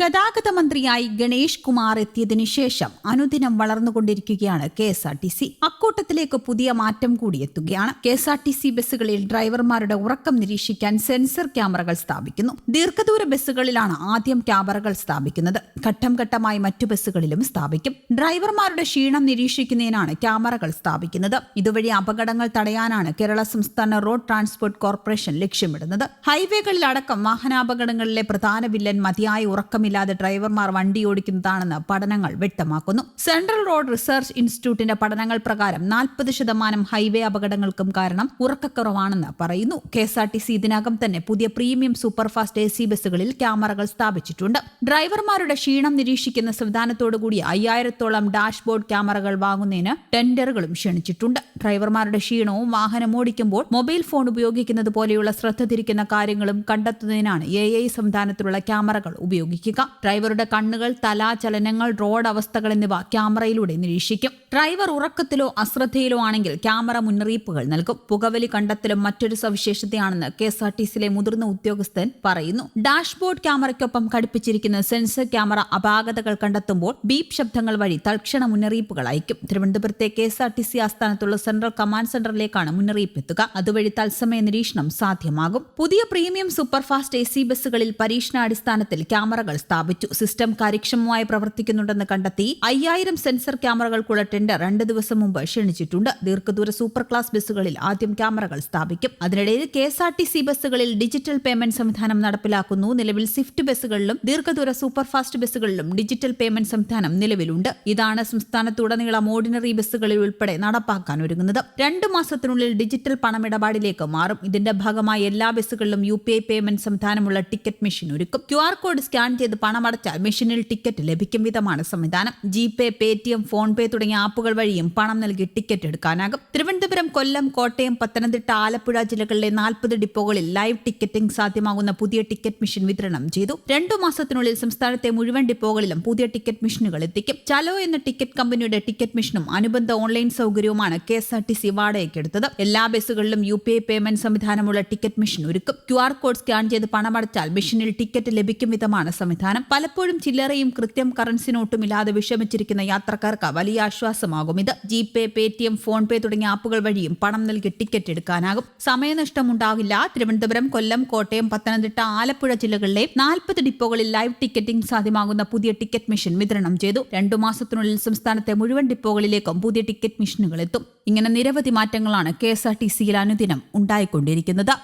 ഗതാഗത മന്ത്രിയായി ഗണേഷ് കുമാർ എത്തിയതിനു ശേഷം അനുദിനം വളർന്നുകൊണ്ടിരിക്കുകയാണ് K S R T C. അക്കൂട്ടത്തിലേക്ക് പുതിയ മാറ്റം കൂടി എത്തുകയാണ്. K S R T C ബസ്സുകളിൽ ഡ്രൈവർമാരുടെ ഉറക്കം നിരീക്ഷിക്കാൻ സെൻസർ ക്യാമറകൾ സ്ഥാപിക്കുന്നു. ദീർഘദൂര ബസ്സുകളിലാണ് ആദ്യം ക്യാമറകൾ സ്ഥാപിക്കുന്നത്. ഘട്ടം ഘട്ടമായി മറ്റു ബസ്സുകളിലും സ്ഥാപിക്കും. ഡ്രൈവർമാരുടെ ക്ഷീണം നിരീക്ഷിക്കുന്നതിനാണ് ക്യാമറകൾ സ്ഥാപിക്കുന്നത്. ഇതുവഴി അപകടങ്ങൾ തടയാനാണ് കേരള സംസ്ഥാന റോഡ് ട്രാൻസ്പോർട്ട് കോർപ്പറേഷൻ ലക്ഷ്യമിടുന്നത്. ഹൈവേകളിലടക്കം വാഹനാപകടങ്ങളിലെ പ്രധാന വില്ലൻ മതിയായ ഉറക്കമില്ലാതെ ഡ്രൈവർമാർ വണ്ടി ഓടിക്കുന്നതാണെന്ന് പഠനങ്ങൾ വ്യക്തമാക്കുന്നു. സെൻട്രൽ റോഡ് റിസർച്ച് ഇൻസ്റ്റിറ്റ്യൂട്ടിന്റെ പഠനങ്ങൾ പ്രകാരം നാൽപ്പത് ശതമാനം ഹൈവേ അപകടങ്ങൾക്കും കാരണം ഉറക്കക്കുറവാണെന്ന് പറയുന്നു. K S R T C ഇതിനകം തന്നെ പുതിയ പ്രീമിയം സൂപ്പർഫാസ്റ്റ് എ സി ബസ്സുകളിൽ ക്യാമറകൾ സ്ഥാപിച്ചിട്ടുണ്ട്. ഡ്രൈവർമാരുടെ ക്ഷീണം നിരീക്ഷിക്കുന്ന സംവിധാനത്തോടുകൂടി അയ്യായിരത്തോളം ഡാഷ്ബോർഡ് ക്യാമറകൾ വാങ്ങുന്നതിന് ടെൻഡറുകളും ക്ഷണിച്ചിട്ടുണ്ട്. ഡ്രൈവർമാരുടെ ക്ഷീണവും വാഹനം ഓടിക്കുമ്പോൾ മൊബൈൽ ഫോൺ ഉപയോഗിക്കുന്നത് പോലെയുള്ള ശ്രദ്ധ തിരിക്കുന്ന കാര്യങ്ങളും കണ്ടെത്തുന്നതിനാണ് എ ഐ സംവിധാനത്തിലുള്ള ക്യാമറകൾ ഉപയോഗിക്കുക. ഡ്രൈവറുടെ കണ്ണുകൾ തല ചലനങ്ങൾ റോഡ് അവസ്ഥകൾ എന്നിവ ക്യാമറയിലൂടെ നിരീക്ഷിക്കും. ഡ്രൈവർ ഉറക്കത്തിലോ അശ്രദ്ധയിലോ ആണെങ്കിൽ ക്യാമറ മുന്നറിയിപ്പുകൾ നൽകും. പുകവലി കണ്ടെത്തലും മറ്റൊരു സവിശേഷതയാണെന്ന് കെ എസ് ആർ ടി സിയിലെ മുതിർന്ന ഉദ്യോഗസ്ഥൻ പറയുന്നു. ഡാഷ്ബോർഡ് ക്യാമറയ്ക്കൊപ്പം ഘടിപ്പിച്ചിരിക്കുന്ന സെൻസർ ക്യാമറ അപാകതകൾ കണ്ടെത്തുമ്പോൾ ബീപ് ശബ്ദങ്ങൾ വഴി തൽക്ഷണ മുന്നറിയിപ്പുകൾ അയക്കും. തിരുവനന്തപുരത്തെ K S R T C ആസ്ഥാനത്തുള്ള central command സെന്ററിലേക്കാണ് മുന്നറിയിപ്പ് എത്തുക അതുവഴി തത്സമയ നിരീക്ഷണം സാധ്യമാകും. പുതിയ പ്രീമിയം സൂപ്പർഫാസ്റ്റ് എ സി ബസ്സുകളിൽ പരീക്ഷണാടിസ്ഥാനത്തിൽ ക്യാമറകൾ സ്ഥാപിച്ചു. സിസ്റ്റം കാര്യക്ഷമമായി പ്രവർത്തിക്കുന്നുണ്ടെന്ന് കണ്ടെത്തി അയ്യായിരം സെൻസർ ക്യാമറകൾക്കുള്ള ടെൻഡർ രണ്ട് ദിവസം മുമ്പ് ക്ഷണിച്ചിട്ടുണ്ട്. ദീർഘദൂര സൂപ്പർ ക്ലാസ് ബസ്സുകളിൽ ആദ്യം ക്യാമറകൾ സ്ഥാപിക്കും. അതിനിടയിൽ K S R T C ബസ്സുകളിൽ ഡിജിറ്റൽ പേയ്മെന്റ് സംവിധാനം നടപ്പിലാക്കുന്നു. നിലവിൽ സ്വിഫ്റ്റ് ബസ്സുകളിലും ദീർഘദൂര സൂപ്പർ ഫാസ്റ്റ് ബസ്സുകളിലും ഡിജിറ്റൽ പേയ്മെന്റ് സംവിധാനം നിലവിലുണ്ട്. ഇതാണ് സംസ്ഥാനത്തുടനീളം ഓർഡിനറി ബസ്സുകളിൽ ഉൾപ്പെടെ നടപ്പാക്കാൻ ഒരുങ്ങുന്നത്. രണ്ടു മാസത്തിനുള്ളിൽ ഡിജിറ്റൽ പണമിടപാടിലേക്ക് മാറും. ഇതിന്റെ ഭാഗമായി എല്ലാ ബസ്സുകളിലും യു പി ഐ പേയ്മെന്റ് സംവിധാനമുള്ള ടിക്കറ്റ് മെഷീൻ ഒരുക്കും. ക്യു ആർ കോഡ് സ്കാൻ ചെയ്ത് പണമടച്ചാൽ മെഷീനിൽ ടിക്കറ്റ് ലഭിക്കും വിധമാണ് സംവിധാനം. G pay pay T M PhonePe തുടങ്ങിയ ആപ്പുകൾ വഴിയും പണം നൽകി ടിക്കറ്റ് എടുക്കാനാകും തിരുവനന്തപുരം കൊല്ലം കോട്ടയം പത്തനംതിട്ട ആലപ്പുഴ ജില്ലകളിലെ നാൽപ്പത് ഡിപ്പോകളിൽ ലൈവ് ടിക്കറ്റിംഗ് സാധ്യമാകുന്ന പുതിയ ടിക്കറ്റ് മെഷീൻ വിതരണം ചെയ്തു. രണ്ടു മാസത്തിനുള്ളിൽ സംസ്ഥാനത്തെ മുഴുവൻ ഡിപ്പോകളിലും പുതിയ ടിക്കറ്റ് മെഷീനുകൾ എത്തിക്കും. ചലോ എന്ന ടിക്കറ്റ് കമ്പനിയുടെ ടിക്കറ്റ് മെഷീനും അനുബന്ധ online സൗകര്യവുമാണ് K S R T C വാടകയ്ക്കെടുത്തത് എല്ലാ ബസ്സുകളിലും യു പി ഐ പേയ്മെന്റ് സംവിധാനമുള്ള ടിക്കറ്റ് മെഷീൻ ഒരുക്കും. ക്യു ആർ കോഡ് സ്കാൻ ചെയ്ത് പണമടച്ചാൽ മെഷീനിൽ ടിക്കറ്റ് ലഭിക്കും വിധമാണ് സംവിധാനം. പലപ്പോഴും ചില്ലറയും കൃത്യം കറൻസി നോട്ടും ഇല്ലാതെ വിഷമിച്ചിരിക്കുന്ന യാത്രക്കാർക്ക് വലിയ ആശ്വാസമാകും ഇത്. G pay pay T PhonePe തുടങ്ങിയ ആപ്പുകൾ വഴിയും പണം നൽകി ടിക്കറ്റ് എടുക്കാനാകും. സമയനഷ്ടമുണ്ടാകില്ല. തിരുവനന്തപുരം കൊല്ലം കോട്ടയം പത്തനംതിട്ട ആലപ്പുഴ ജില്ലകളിലെ നാൽപ്പത് ഡിപ്പോകളിൽ ലൈവ് ടിക്കറ്റിംഗ് സാധ്യമാകുന്ന പുതിയ ടിക്കറ്റ് മെഷീൻ വിതരണം ചെയ്തു. രണ്ടു മാസത്തിനുള്ളിൽ സംസ്ഥാനത്തെ മുഴുവൻ ഡിപ്പോകളിലേക്കും പുതിയ ടിക്കറ്റ് മെഷീനുകൾ എത്തും. ഇങ്ങനെ നിരവധി മാറ്റങ്ങളാണ് കെ എസ് ആർ ടി സിയിൽ അനുദിനം ഉണ്ടായിക്കൊണ്ടിരിക്കുന്നത്.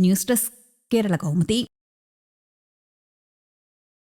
News desk Kerala Kaumudi.